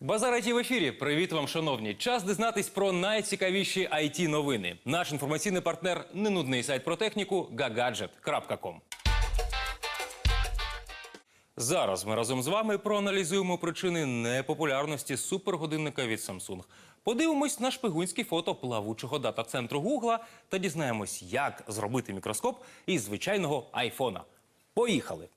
Базар IT в ефірі. Привіт вам, шановні. Час дізнатись про найцікавіші it новини. Наш інформаційний партнер ненудний сайт про техніку gagadget.com. Зараз ми разом з вами проаналізуємо причини непопулярності супергодинника від Samsung. Подивимось на шпигунські фото плавучого дата-центру Гугла та дізнаємось, як зробити мікроскоп із звичайного айфона. Поїхали!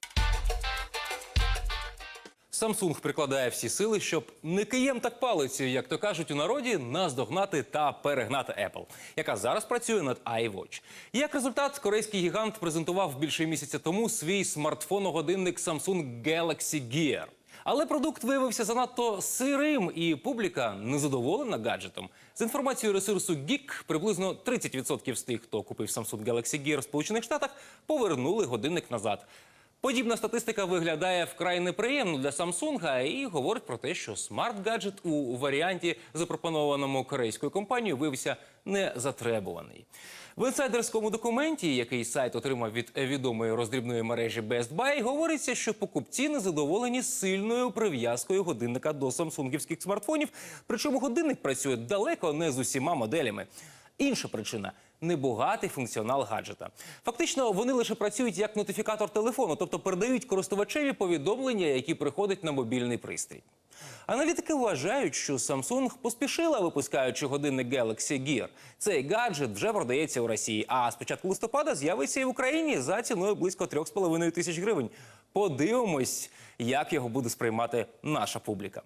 Samsung прикладає всі сили, щоб не києм так палицею, як то кажуть у народі, наздогнати та перегнати Apple, яка зараз працює над iWatch. Як результат, корейський гігант презентував більше місяця тому свій смартфон-годинник Samsung Galaxy Gear. Але продукт виявився занадто сирим, і публіка незадоволена гаджетом. З інформацією ресурсу Geek, приблизно 30% з тих, хто купив Samsung Galaxy Gear в Сполучених Штатах, повернули годинник назад. Подібна статистика виглядає вкрай неприємно для Samsung і говорить про те, що смарт-гаджет у варіанті, запропонованому корейською компанією, виявився не затребуваний. В інсайдерському документі, який сайт отримав від відомої роздрібної мережі Best Buy, говориться, що покупці незадоволені сильною прив'язкою годинника до самсунгівських смартфонів. Причому годинник працює далеко не з усіма моделями. Інша причина небагатий функціонал гаджета. Фактично, вони лише працюють як нотифікатор телефону, тобто передають користувачеві повідомлення, які приходять на мобільний пристрій. Аналітики вважають, що Samsung поспішила, випускаючи годинник Galaxy Gear. Цей гаджет вже продається у Росії, а з початку листопада з'явиться і в Україні за ціною близько 3,5 тисяч гривень. Подивимось, як його буде сприймати наша публіка.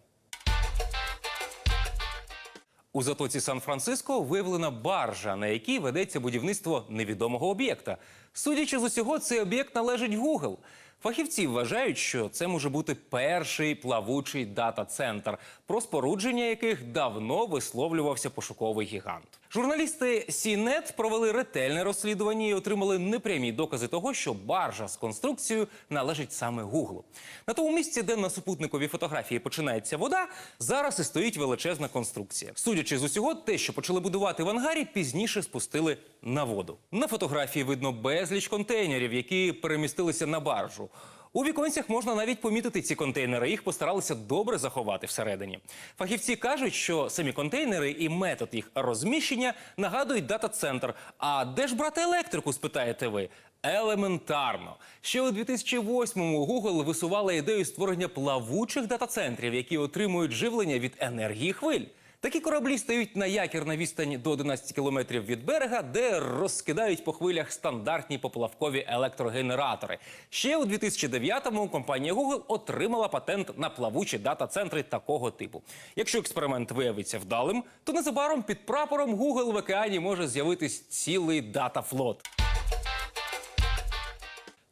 У затоці Сан-Франциско виявлена баржа, на якій ведеться будівництво невідомого об'єкта. Судячи з усього, цей об'єкт належить Google. Фахівці вважають, що це може бути перший плавучий дата-центр, про спорудження яких давно висловлювався пошуковий гігант. Журналісти CNET провели ретельне розслідування і отримали непрямі докази того, що баржа з конструкцією належить саме Google. На тому місці, де на супутниковій фотографії починається вода, зараз і стоїть величезна конструкція. Судячи з усього, те, що почали будувати в ангарі, пізніше спустили на воду. На фотографії видно безліч контейнерів, які перемістилися на баржу. У віконцях можна навіть помітити ці контейнери. Їх постаралися добре заховати всередині. Фахівці кажуть, що самі контейнери і метод їх розміщення нагадують дата-центр. А де ж брати електрику? спитаєте ви. Елементарно. Ще у 2008-му Google висувала ідею створення плавучих дата-центрів, які отримують живлення від енергії хвиль. Такі кораблі стають на якір на відстані до 11 кілометрів від берега, де розкидають по хвилях стандартні поплавкові електрогенератори. Ще у 2009-му компанія Google отримала патент на плавучі дата-центри такого типу. Якщо експеримент виявиться вдалим, то незабаром під прапором Google в океані може з'явитись цілий дата-флот.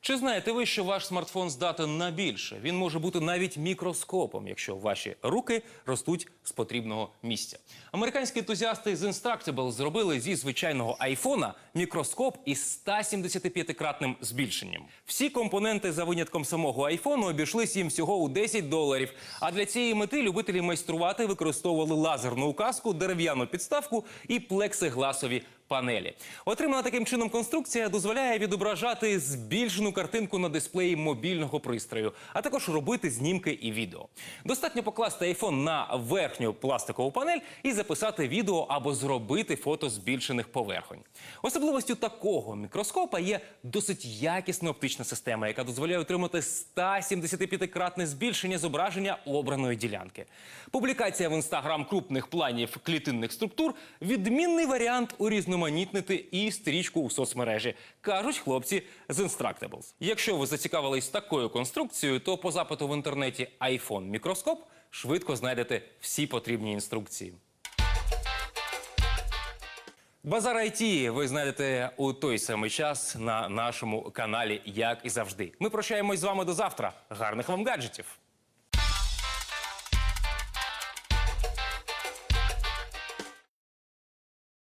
Чи знаєте ви, що ваш смартфон здатен на більше? Він може бути навіть мікроскопом, якщо ваші руки ростуть з потрібного місця. Американські ентузіасти з Instructable зробили зі звичайного айфона мікроскоп із 175-кратним збільшенням. Всі компоненти за винятком самого айфону обійшлись їм всього у 10 доларів. А для цієї мети любителі майструвати використовували лазерну указку, дерев'яну підставку і плексигласові панелі. Отримана таким чином конструкція дозволяє відображати збільшену картинку на дисплеї мобільного пристрою, а також робити знімки і відео. Достатньо покласти айфон на верхню пластикову панель і записати відео або зробити фото збільшених поверхонь. Особливостю такого мікроскопа є досить якісна оптична система, яка дозволяє отримати 175-кратне збільшення зображення обраної ділянки. Публікація в інстаграм крупних планів клітинних структур відмінний варіант урізноманітнити і стрічку у соцмережі, кажуть хлопці з Instructables. Якщо ви зацікавились такою конструкцією, то по запиту в інтернеті iPhone мікроскоп швидко знайдете всі потрібні інструкції. Базар IT ви знайдете у той самий час на нашому каналі, як і завжди. Ми прощаємось з вами до завтра. Гарних вам гаджетів!